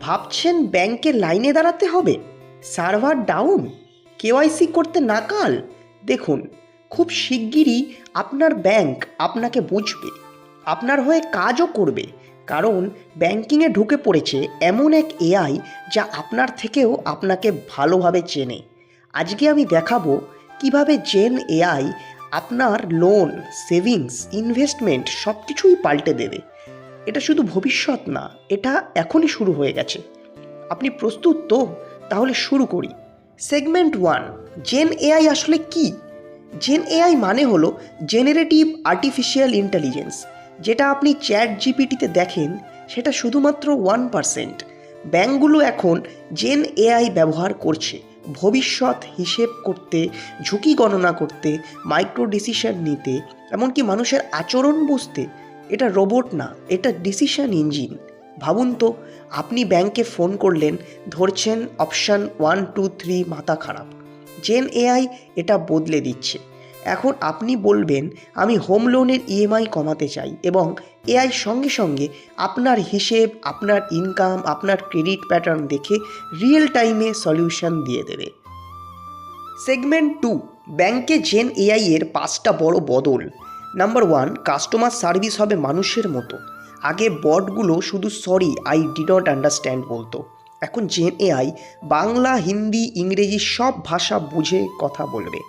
ভাবছেন ব্যাংকে লাইনে দাঁড়াতে হবে? Server down? কেওয়াইসি করতে নাকাল? দেখুন, খুব শিগগিরই আপনার ব্যাংক আপনাকে বুঝবে। আপনার হয়ে কাজও করবে, কারণ ব্যাংকিংয়ে ঢুকে পড়েছে এমন এক এআই যা আপনার থেকেও আপনাকে ভালোভাবে চেনে। আজকে আমি দেখাবো কীভাবে জেন এআই আপনার লোন, সেভিংস, ইনভেস্টমেন্ট সব কিছুই পাল্টে দেবে। এটা শুধু ভবিষ্যৎ না, এটা এখনই শুরু হয়ে গেছে। আপনি প্রস্তুত তো? তাহলে শুরু করি। সেগমেন্ট ওয়ান জেন এআই আসলে কি? জেন এআই মানে হলো জেনারেটিভ আর্টিফিশিয়াল ইন্টেলিজেন্স যেটা আপনি চ্যাট জিপিটিতে দেখেন, সেটা শুধুমাত্র ওয়ান পারসেন্ট ব্যাঙ্কগুলো এখন জেন এআই ব্যবহার করছে, ভবিষ্যৎ হিসেব করতে, ঝুঁকি গণনা করতে মাইক্রো ডিসিশন নিতে, এমনকি মানুষের আচরণ বুঝতে। এটা রোবট না, এটা ডিসিশন ইঞ্জিন ভাবুন তো, আপনি ব্যাংকে ফোন করলেন, ধরছেন অপশান ওয়ান টু থ্রি মাথা খারাপ। জেন এআই এটা বদলে দিচ্ছে। এখন আপনি বলবেন, আমি হোম লোনের ইএমআই কমাতে চাই এবং এআই সঙ্গে সঙ্গে আপনার হিসেব, আপনার ইনকাম আপনার ক্রেডিট প্যাটার্ন দেখে রিয়েল টাইমে সলিউশন দিয়ে দেবে। সেগমেন্ট টু ব্যাংকে জেন এআই এর পাঁচটা বড় বদল। নাম্বার ওয়ান কাস্টমার সার্ভিস হবে মানুষের মতো। আগে বটগুলো শুধু sorry I D not understand বলতো। এখন জেন এআই বাংলা, হিন্দি, ইংরেজি সব ভাষা বুঝে কথা বলবে।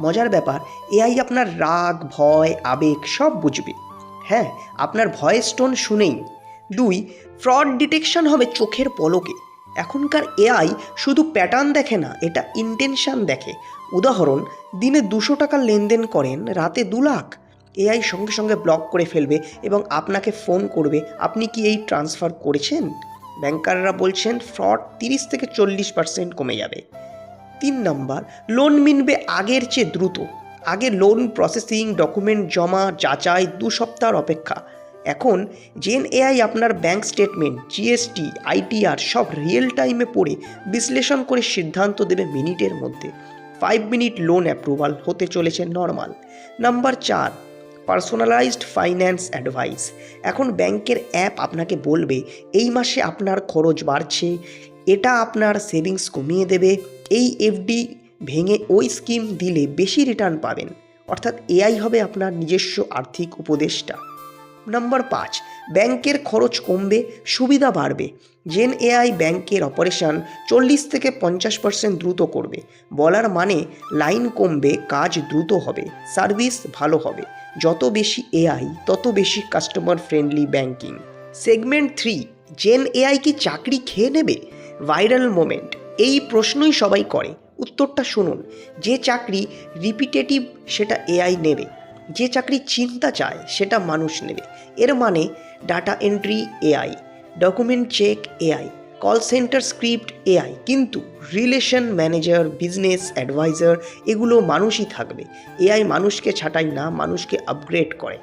মজার ব্যাপার এআই আপনার রাগ, ভয়, আবেগ সব বুঝবে। হ্যাঁ আপনার ভয়েস টোন শুনেই। দুই ফ্রড ডিটেকশন হবে চোখের পলকে। এখনকার এআই শুধু প্যাটার্ন দেখে না, এটা ইন্টেনশন দেখে। উদাহরণ, দিনে দুশো টাকা লেনদেন করেন, রাতে দু লাখ। এআই সঙ্গে সঙ্গে ব্লক করে ফেলবে এবং আপনাকে ফোন করবে, আপনি কি এই ট্রান্সফার করেছেন? ব্যাংকাররা বলছেন ফ্রড তিরিশ থেকে চল্লিশ পার্সেন্ট কমে যাবে। তিন নম্বর, লোন মিনবে আগের চেয়ে দ্রুত। আগে লোন প্রসেসিং ডকুমেন্ট জমা, যাচাই দু সপ্তাহের অপেক্ষা। এখন, জেন এআই আপনার ব্যাংক স্টেটমেন্ট, জিএসটি, আইটিআর সব রিয়েল টাইমে পড়ে বিশ্লেষণ করে সিদ্ধান্ত দেবে মিনিটের মধ্যে। ফাইভ মিনিট লোন অ্যাপ্রুভাল হতে চলেছে নর্মাল। নাম্বার চার পার্সোনালাইজড ফাইন্যান্স অ্যাডভাইস এখন ব্যাংকের অ্যাপ আপনাকে বলবে, এই মাসে আপনার খরচ বাড়ছে, এটা আপনার সেভিংস কমিয়ে দেবে, এই এফডি ভেঙে ওই স্কিম দিলে বেশি রিটার্ন পাবেন। অর্থাৎ এআই হবে আপনার নিজস্ব আর্থিক উপদেষ্টা। নাম্বার পাঁচ, ব্যাংকের খরচ কমবে, সুবিধা বাড়বে। জেন এআই ব্যাংকের অপারেশন চল্লিশ থেকে পঞ্চাশ পার্সেন্ট দ্রুত করবে। বলার মানে লাইন কমবে, কাজ দ্রুত হবে সার্ভিস ভালো হবে। যত বেশি এআই, তত বেশি customer friendly banking segment three gen AI কি চাকরি খেয়ে নেবে? ভাইরাল মোমেন্ট এই প্রশ্নই সবাই করে। উত্তরটা শুনুন। যে চাকরি রিপিটেটিভ সেটা এআই নেবে। যে চাকরি চিন্তা চায়, সেটা মানুষ নেবে। এর মানে data entry AI document check AI call centre script AI কিন্তু রিলেশন ম্যানেজার বিজনেস অ্যাডভাইজার এগুলো মানুষই থাকবে। এআই মানুষকে ছাটাই না, মানুষকে আপগ্রেড করে।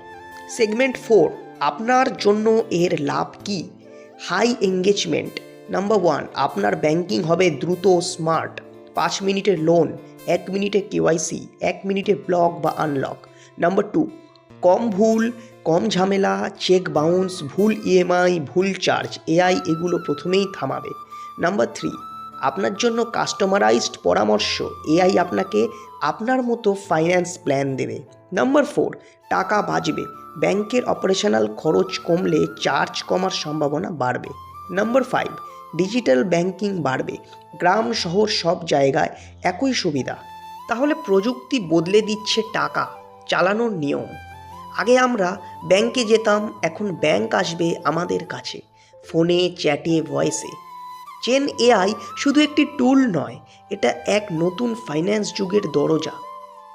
সেগমেন্ট ফোর আপনার জন্য এর লাভ কি? হাই এঙ্গেজমেন্ট নাম্বার ওয়ান আপনার ব্যাংকিং হবে দ্রুত স্মার্ট পাঁচ মিনিটের লোন এক মিনিটে কেওয়াইসি এক মিনিটে ব্লক বা আনলক নাম্বার টু কম ভুল কম ঝামেলা চেক বাউন্স ভুল ইএমআই ভুল চার্জ এআই এগুলো প্রথমেই থামাবে। নাম্বার থ্রি আপনার জন্য কাস্টমারাইজড পরামর্শ এআই আপনাকে আপনার মতো ফাইন্যান্স প্ল্যান দেবে। নাম্বার ফোর টাকা বাঁচবে, ব্যাংকের অপারেশনাল খরচ কমলে চার্জ কমার সম্ভাবনা বাড়বে। নাম্বার ফাইভ ডিজিটাল ব্যাংকিং বাড়বে, গ্রাম, শহর, সব জায়গায় একই সুবিধা। তাহলে প্রযুক্তি বদলে দিচ্ছে টাকা, চালানোর নিয়ম। আগে আমরা ব্যাংকে যেতাম, এখন ব্যাংক আসবে আমাদের কাছে। ফোনে, চ্যাটে, ভয়েসে। চেন এআই শুধু একটি টুল নয়, এটা এক নতুন ফাইন্যান্স যুগের দরজা।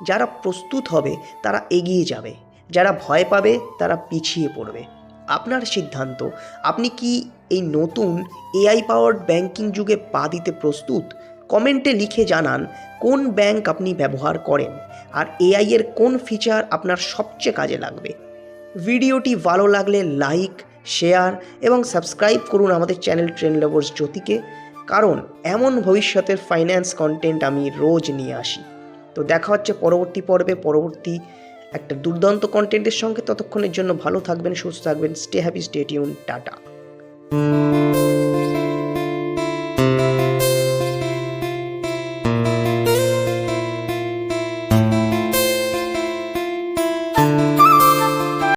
যারা প্রস্তুত হবে, তারা এগিয়ে যাবে। যারা ভয় পাবে, তারা পিছিয়ে পড়বে। আপনার সিদ্ধান্ত, আপনি কি এই নতুন এআই পাওয়ার্ড ব্যাংকিং যুগে পা দিতে প্রস্তুত? কমেন্টে লিখে জানান, কোন ব্যাংক আপনি ব্যবহার করেন? আর এআই এর কোন ফিচার আপনার সবচেয়ে কাজে লাগবে? ভিডিওটি ভালো লাগলে লাইক শেয়ার এবং সাবস্ক্রাইব করুন আমাদের চ্যানেল ট্রেন লাভার্স জ্যোতিকে কারণ এমন ভবিষ্যতের ফাইন্যান্স কন্টেন্ট আমি রোজ নিয়ে আসি। তো দেখা হচ্ছে পরবর্তী পর্বে, পরবর্তী একটা দুর্দান্ত কন্টেন্টের সঙ্গে। ততক্ষণের জন্য ভালো থাকবেন, সুস্থ থাকবেন stay happy stay tune tata.